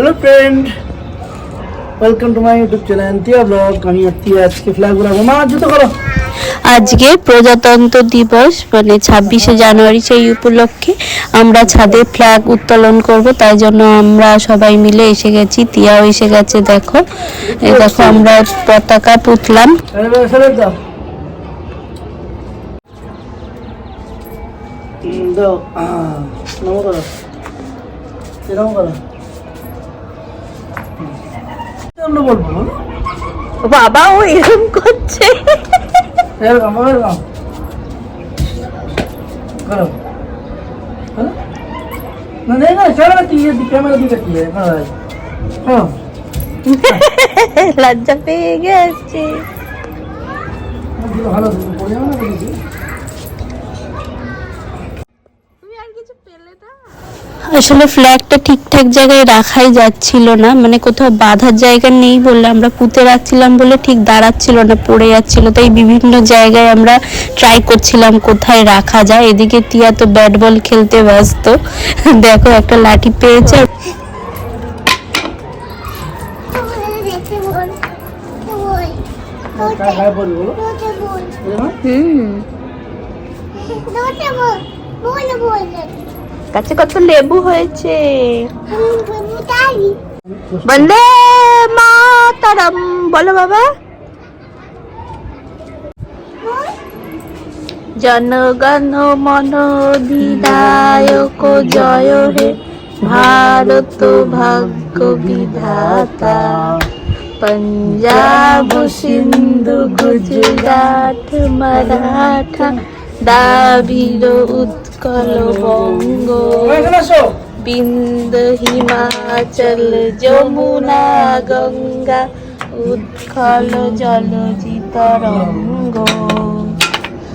Hello friend welcome to my YouTube channel Tia blog আমি তিয়া আজকে flag উড়াবো মা জুতো করো। আজকে প্রজাতন্ত্র দিবস মানে ছাব্বিশে জানুয়ারি সেই উপলক্ষে আমরা ছাদে ফ্ল্যাগ উত্তোলন করব। তাই জন্য আমরা সবাই মিলে এসে গেছি। তিয়াও এসে গেছে দেখো। এই দেখো আমরা পতাকা পুতলাম। দাও। করো। বলব বাবা ও এরকম করছে। এরকম এরকম করো। করো। না নেই না ক্যামেরা দিয়ে ক্যামেরা দিকে দিয়ে হ্যাঁ হ্যাঁ। লজ্জা পেয়ে গেছে। ভালো থাকবে পড়ে যাবে না? আসলে ফ্ল্যাগটা ঠিকঠাক জায়গায় রাখাই যাচ্ছিল না মানে কোথাও বাঁধার জায়গা নেই বলে আমরা পুঁতে রাখছিলাম বলে ঠিক দাঁড়াচ্ছিল না পড়ে যাচ্ছিল তাই বিভিন্ন জায়গায় আমরা ট্রাই করছিলাম কোথায় রাখা যায়। এদিকে তিয়া তো ব্যাট বল খেলতে ব্যস্ত দেখো একটা লাঠি পেয়েছে। বলো এরকম? হুম। কাছে কত লেবু হয়েছে? বন্দে মাতারাম, বলো বাবা। জনগণ মন বিধায়ক, জয় হে ভারত ভাগ্য বিধাতা। পঞ্জাব সিন্ধু, গুজরাট, মারাঠা দ্রাবিড় উৎকল বঙ্গ এখানে বিন্দ হিমাচল যমুনা গঙ্গা উৎকল জলজি তরঙ্গ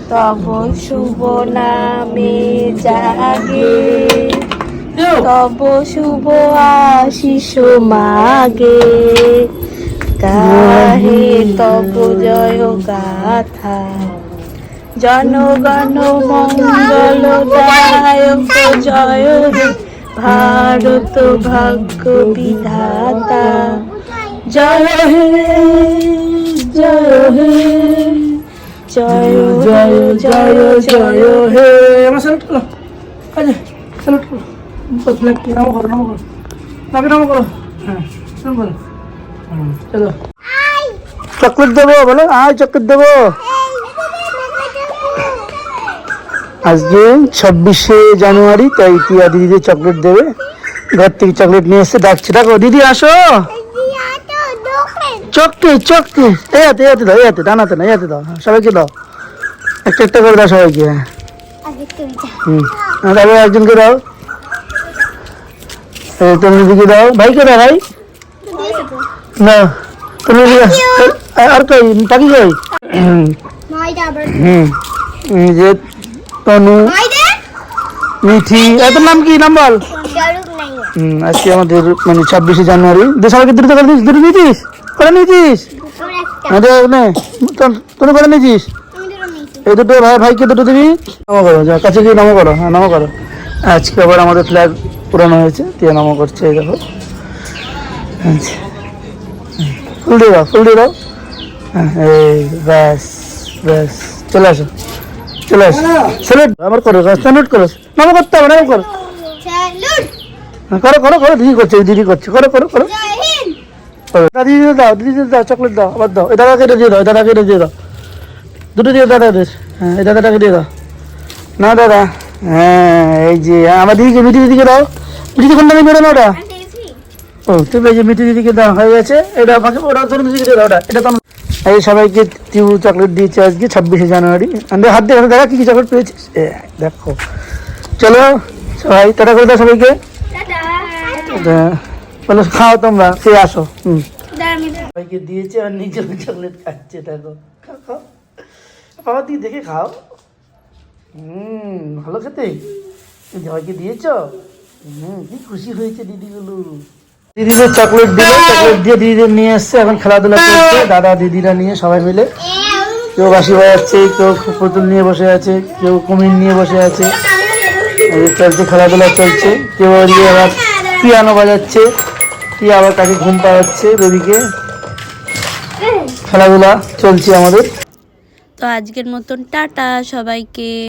তব শুভ নামে জাগে। তব শুভ আশিস মাগে। গাহে তব জয় গাথা। জনগণ মঙ্গল দায়ক জয় হে ভারত ভাগ্য বিধাতা। জয় হে জয় হে। জয় জয় জয় জয় হে। আমার সেলেক্ট করো। কাজে সেলেক্ট করো। ফ্ল্যাগ নামো করো নামো করো। নামে নামো করো। হ্যাঁ নামো করো। চলো। চকলেট দেবো বলো আয় চকলেট দেবো। আজকে ছাব্বিশে জানুয়ারি তাই টিয়া দিদিদের চকলেট দেবে। ঘর থেকে চকলেট নিয়ে এসে ডাকছে। ডাকো দিদি আসো। চকলেট চকলেট এই হাতে হাতে দাও এই হাতে ডানাতে না এই হাতে দাও। হ্যাঁ, সবাইকে দাও। একটা একটা করে দাও সবাইকে। হুম। আর তারপরে একজনকে দাও। তুমি দিদিকে দাও। ভাইকে দাও ভাই। না তুমি আর- কই পাখি কই? হুম। যে তনু মিঠি এত নাম কি? নাম বল। আজকে আমাদের মানে ছাব্বিশে জানুয়ারি। দে সবাইকে দ্রুত করে দিস দ্রুত নিয়েছিস করে নিয়েছিস আমাদের নে তুমি করে নিয়েছিস এই দুটো ভাই ভাইকে দুটো দিবি? নামো করো যা কাছে গিয়ে নামো করো হ্যাঁ নামো করো। আজকে আবার আমাদের ফ্ল্যাগ পুরানো হয়েছে দিয়ে নামো করছে এই দেখো। আচ্ছা। ফুল দিয়ে দাও ফুল দিয়ে দাও। হ্যাঁ এই ব্যাস ব্যাস চলে আসো। চলে আসো। স্যালুট আমার করো স্যালুট করো। নামো করতে হবে নামো করো। হ্যাঁ, করো করো করো দিদি করছে দিদি করছে। করো করো করো। করো। দিদি দাও দিদি দিদি দাও চকলেট দাও আবার দাও। এই দাদাকে এটা দিয়ে দাও দাদাকে এটা দিয়ে দাও। দুটো দিয়ে দাদা দে হ্যাঁ এই দাদাটাকে দিয়ে দাও। না দাদা। হ্যাঁ এই যে হ্যাঁ, আমার দিদিকে মিঠি দিদিকে দাও। মিঠি কোন দামে না ওটা ও তুমি এই যে মিঠি দিদিকে দাও হয়ে গেছে। এটা আমাকে ওটা ধরুন দিদিকে দাও ওটা। এটা তো এই সবাইকে টিউ চকলেট দিয়েছে আজকে ছাব্বিশে জানুয়ারি। আমাদের হাত দিয়ে দেখা কি কি চকলেট পেয়েছিস? দেখো। চলো সবাই টাটা করে দাও সবাইকে। বলো খাও তোমরা সে আসো হুম। সবাইকে দিয়েছে আর নিজে চকলেট খাচ্ছে দেখো। খাও খাও। বাবা তুই দেখে খাও। হুম ভালো খেতে। সবাইকে দিয়েছ? হুম কি খুশি হয়েছে দিদিগুলো। দিদিদের চকলেট দিলে চকলেট দিয়ে দিদিদের নিয়ে এসছে এখন খেলাধুলা করছে দাদা দিদিরা নিয়ে সবাই মিলে। কেউ বাঁশি বাজাচ্ছে কেউ পুতুল নিয়ে বসে আছে কেউ কুমির নিয়ে বসে আছে। চলছে খেলাধুলা চলছে। কেউ ওদিকে আবার পিয়ানো বাজাচ্ছে কি আবার কাকে ঘুম পাড়াচ্ছে বেবিকে। খেলাধুলা চলছে আমাদের। তো আজকের মতন টাটা সবাইকে।